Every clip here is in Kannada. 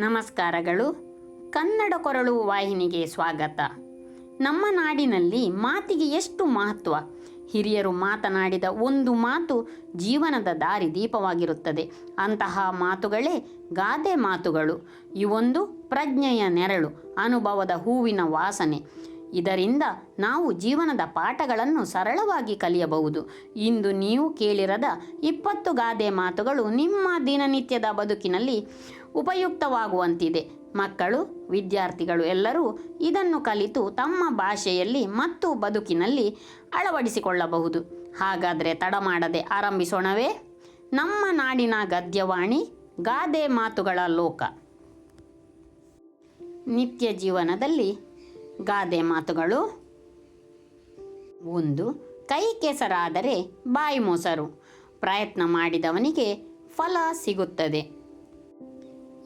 ನಮಸ್ಕಾರಗಳು. ಕನ್ನಡ ಕೊರಳು ವಾಹಿನಿಗೆ ಸ್ವಾಗತ. ನಮ್ಮ ನಾಡಿನಲ್ಲಿ ಮಾತಿಗೆ ಎಷ್ಟು ಮಹತ್ವ? ಹಿರಿಯರು ಮಾತನಾಡಿದ ಒಂದು ಮಾತು ಜೀವನದ ದಾರಿ ದೀಪವಾಗಿರುತ್ತದೆ. ಅಂತಹ ಮಾತುಗಳೇ ಗಾದೆ ಮಾತುಗಳು. ಇವೊಂದು ಪ್ರಜ್ಞೆಯ ನೆರಳು, ಅನುಭವದ ಹೂವಿನ ವಾಸನೆ. ಇದರಿಂದ ನಾವು ಜೀವನದ ಪಾಠಗಳನ್ನು ಸರಳವಾಗಿ ಕಲಿಯಬಹುದು. ಇಂದು ನೀವು ಕೇಳಿರದ ಇಪ್ಪತ್ತು ಗಾದೆ ಮಾತುಗಳು ನಿಮ್ಮ ದಿನನಿತ್ಯದ ಬದುಕಿನಲ್ಲಿ ಉಪಯುಕ್ತವಾಗುವಂತಿದೆ. ಮಕ್ಕಳು, ವಿದ್ಯಾರ್ಥಿಗಳು ಎಲ್ಲರೂ ಇದನ್ನು ಕಲಿತು ತಮ್ಮ ಭಾಷೆಯಲ್ಲಿ ಮತ್ತು ಬದುಕಿನಲ್ಲಿ ಅಳವಡಿಸಿಕೊಳ್ಳಬಹುದು. ಹಾಗಾದರೆ ತಡ ಮಾಡದೆ ಆರಂಭಿಸೋಣವೇ? ನಮ್ಮ ನಾಡಿನ ಗದ್ಯವಾಣಿ, ಗಾದೆ ಮಾತುಗಳ ಲೋಕ. ನಿತ್ಯ ಜೀವನದಲ್ಲಿ ಗಾದೆ ಮಾತುಗಳು. ಒಂದು, ಕೈ ಕೆಸರಾದರೆ ಬಾಯಿ ಮೊಸರು. ಪ್ರಯತ್ನ ಮಾಡಿದವನಿಗೆ ಫಲ ಸಿಗುತ್ತದೆ.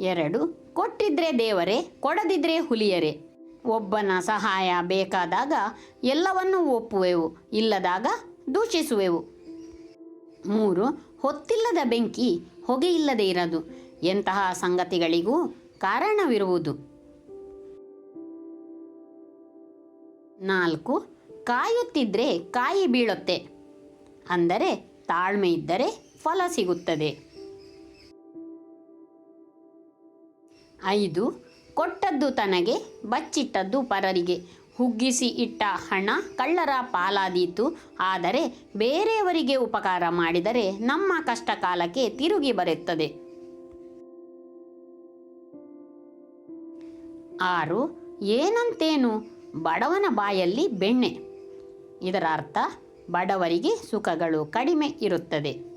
ಎರಡು, ಕೊಟ್ಟಿದ್ರೆ ದೇವರೇ, ಕೊಡದಿದ್ರೆ ಹುಲಿಯರೇ. ಒಬ್ಬನ ಸಹಾಯ ಬೇಕಾದಾಗ ಎಲ್ಲವನ್ನೂ ಒಪ್ಪುವೆವು, ಇಲ್ಲದಾಗ ದೂಷಿಸುವೆವು. ಮೂರು, ಹೊತ್ತಿಲ್ಲದ ಬೆಂಕಿ ಹೊಗೆಯಿಲ್ಲದೆ ಇರದು. ಎಂತಹ ಸಂಗತಿಗಳಿಗೂ ಕಾರಣವಿರುವುದು. ನಾಲ್ಕು, ಕಾಯುತ್ತಿದ್ರೆ ಕಾಯಿ ಬೀಳುತ್ತೆ. ಅಂದರೆ ತಾಳ್ಮೆ ಇದ್ದರೆ ಫಲ ಸಿಗುತ್ತದೆ. ಐದು, ಕೊಟ್ಟದ್ದು ತನಗೆ, ಬಚ್ಚಿಟ್ಟದ್ದು ಪರರಿಗೆ. ಹುಗ್ಗಿಸಿ ಇಟ್ಟ ಹಣ ಕಳ್ಳರ ಪಾಲಾದೀತು. ಆದರೆ ಬೇರೆಯವರಿಗೆ ಉಪಕಾರ ಮಾಡಿದರೆ ನಮ್ಮ ಕಷ್ಟ ಕಾಲಕ್ಕೆ ತಿರುಗಿ ಬರುತ್ತದೆ. ಆರು, ಏನಂತೇನು? ಬಡವನ ಬಾಯಲ್ಲಿ ಬೆಣ್ಣೆ. ಇದರ ಅರ್ಥ ಬಡವರಿಗೆ ಸುಖಗಳು ಕಡಿಮೆ ಇರುತ್ತದೆ.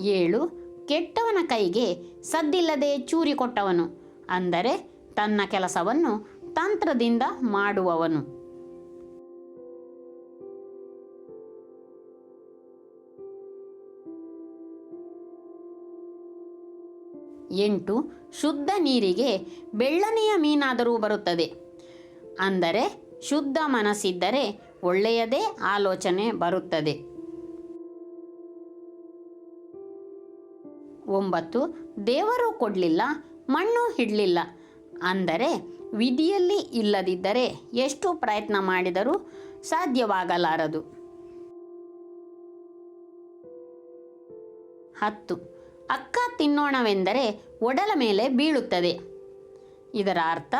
ಏಳು, ಕೆಟ್ಟವನ ಕೈಗೆ ಸದ್ದಿಲ್ಲದೆ ಚೂರಿ ಕೊಟ್ಟವನು, ಅಂದರೆ ತನ್ನ ಕೆಲಸವನ್ನು ತಂತ್ರದಿಂದ ಮಾಡುವವನು. ಎಂಟು, ಶುದ್ಧ ನೀರಿಗೆ ಬೆಳ್ಳನೆಯ ಮೀನಾದರೂ ಬರುತ್ತದೆ, ಅಂದರೆ ಶುದ್ಧ ಮನಸ್ಸಿದ್ದರೆ ಒಳ್ಳೆಯದೇ ಆಲೋಚನೆ ಬರುತ್ತದೆ. ಒಂಬತ್ತು, ದೇವರು ಕೊಡಲಿಲ್ಲ, ಮಣ್ಣು ಹಿಡಲಿಲ್ಲ. ಅಂದರೆ ವಿಧಿಯಲ್ಲಿ ಇಲ್ಲದಿದ್ದರೆ ಎಷ್ಟು ಪ್ರಯತ್ನ ಮಾಡಿದರೂ ಸಾಧ್ಯವಾಗಲಾರದು. ಹತ್ತು, ಅಕ್ಕ ತಿನ್ನೋಣವೆಂದರೆ ಒಡಲ ಮೇಲೆ ಬೀಳುತ್ತದೆ. ಇದರ ಅರ್ಥ,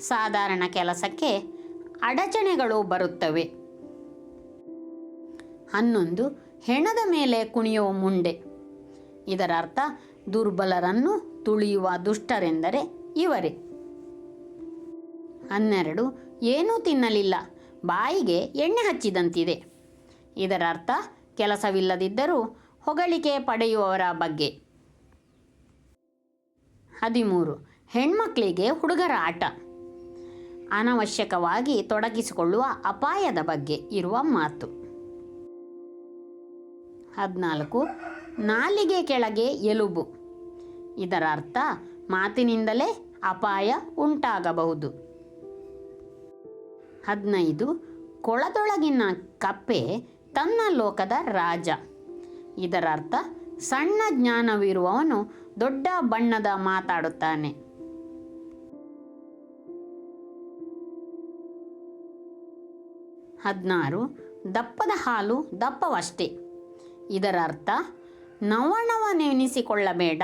ಸಾಧಾರಣ ಕೆಲಸಕ್ಕೆ ಅಡಚಣೆಗಳು ಬರುತ್ತವೆ. ಹನ್ನೊಂದು, ಹೆಣದ ಮೇಲೆ ಕುಣಿಯುವ ಮುಂಡೆ. ಇದರ ಅರ್ಥ ದುರ್ಬಲರನ್ನು ತುಳಿಯುವ ದುಷ್ಟರೆಂದರೆ ಇವರೇ. ಹನ್ನೆರಡು, ಏನೂ ತಿನ್ನಲಿಲ್ಲ, ಬಾಯಿಗೆ ಎಣ್ಣೆ ಹಚ್ಚಿದಂತಿದೆ. ಇದರ ಅರ್ಥ ಕೆಲಸವಿಲ್ಲದಿದ್ದರೂ ಹೊಗಳಿಕೆ ಪಡೆಯುವವರ ಬಗ್ಗೆ. ಹದಿಮೂರು ಹೆಣ್ಮಕ್ಕಳಿಗೆ ಹುಡುಗರ ಆಟ. ಅನವಶ್ಯಕವಾಗಿ ತೊಡಗಿಸಿಕೊಳ್ಳುವ ಅಪಾಯದ ಬಗ್ಗೆ ಇರುವ ಮಾತು. ಹದಿನಾಲ್ಕು ನಾಲಿಗೆ ಕೆಳಗೆ ಎಲುಬು. ಇದರ ಅರ್ಥ ಮಾತಿನಿಂದಲೇ ಅಪಾಯ ಉಂಟಾಗಬಹುದು. ಹದಿನೈದು, ಕೊಳದೊಳಗಿನ ಕಪ್ಪೆ ತನ್ನ ಲೋಕದ ರಾಜ. ಇದರ ಅರ್ಥ ಸಣ್ಣ ಜ್ಞಾನವಿರುವವನು ದೊಡ್ಡ ಬಣ್ಣದ ಮಾತಾಡುತ್ತಾನೆ. ಹದಿನಾರು, ದಪ್ಪದ ಹಾಲು ದಪ್ಪವಷ್ಟೇ. ಇದರ ಅರ್ಥ ನವನವ ನೆನೆಸಿಕೊಳ್ಳಬೇಡ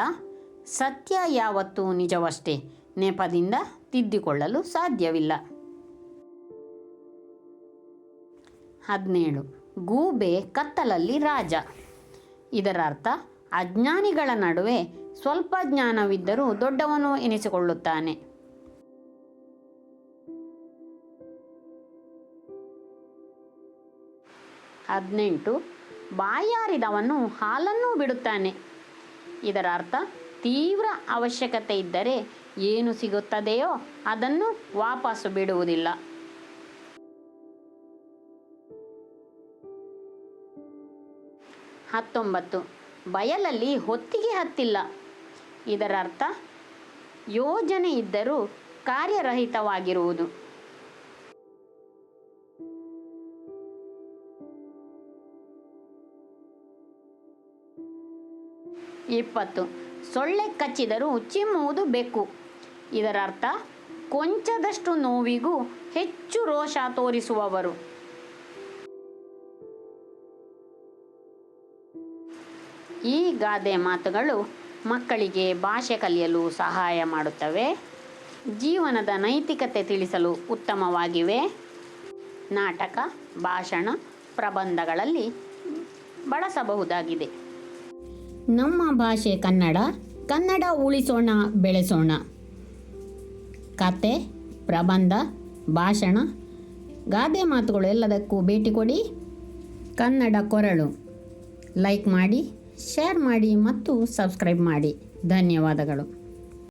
ಸತ್ಯ ಯಾವತ್ತೂ ನಿಜವಷ್ಟೇ. ನೆಪದಿಂದ ತಿದ್ದಿಕೊಳ್ಳಲು ಸಾಧ್ಯವಿಲ್ಲ. ಹದಿನೇಳು. ಗೂಬೆ ಕತ್ತಲಲ್ಲಿ ರಾಜ. ಇದರರ್ಥ, ಅಜ್ಞಾನಿಗಳ ನಡುವೆ ಸ್ವಲ್ಪ ಜ್ಞಾನವಿದ್ದರೂ ದೊಡ್ಡವನು ಎನಿಸಿಕೊಳ್ಳುತ್ತಾನೆ. ಹದಿನೆಂಟು. ಬಾಯಾರಿದವನು ಹಾಲನ್ನು ಬಿಡುತ್ತಾನೆ. ಇದರ ಅರ್ಥ ತೀವ್ರ ಅವಶ್ಯಕತೆ ಇದ್ದರೆ ಏನು ಸಿಗುತ್ತದೆಯೋ ಅದನ್ನು ವಾಪಸ್ಸು ಬಿಡುವುದಿಲ್ಲ. ಹತ್ತೊಂಬತ್ತು. ಬಯಲಲ್ಲಿ ಹೊತ್ತಿಗೆ ಹತ್ತಿಲ್ಲ. ಇದರ ಅರ್ಥ ಯೋಜನೆ ಇದ್ದರೂ ಕಾರ್ಯರಹಿತವಾಗಿರುವುದು. ಇಪ್ಪತ್ತು. ಸೊಳ್ಳೆ ಕಚ್ಚಿದರೂ ಚಿಮ್ಮುವುದು ಬೆಕ್ಕು. ಇದರರ್ಥ, ಕೊಂಚದಷ್ಟು ನೋವಿಗೂ ಹೆಚ್ಚು ರೋಷ ತೋರಿಸುವವರು. ಈ ಗಾದೆ ಮಾತುಗಳು ಮಕ್ಕಳಿಗೆ ಭಾಷೆ ಕಲಿಯಲು ಸಹಾಯ ಮಾಡುತ್ತವೆ. ಜೀವನದ ನೈತಿಕತೆ ತಿಳಿಸಲು ಉತ್ತಮವಾಗಿವೆ. ನಾಟಕ, ಭಾಷಣ, ಪ್ರಬಂಧಗಳಲ್ಲಿ ಬಳಸಬಹುದಾಗಿದೆ. ನಮ್ಮ ಭಾಷೆ ಕನ್ನಡ. ಕನ್ನಡ ಉಳಿಸೋಣ, ಬೆಳೆಸೋಣ. ಕತೆ, ಪ್ರಬಂಧ, ಭಾಷಣ. ಗಾದೆ ಮಾತುಗಳು ಎಲ್ಲದಕ್ಕೂ ಭೇಟಿ ಕೊಡಿ. ಕನ್ನಡ ಕೊರಳು. ಲೈಕ್ ಮಾಡಿ, ಶೇರ್ ಮಾಡಿ ಮತ್ತು ಸಬ್ಸ್ಕ್ರೈಬ್ ಮಾಡಿ. ಧನ್ಯವಾದಗಳು.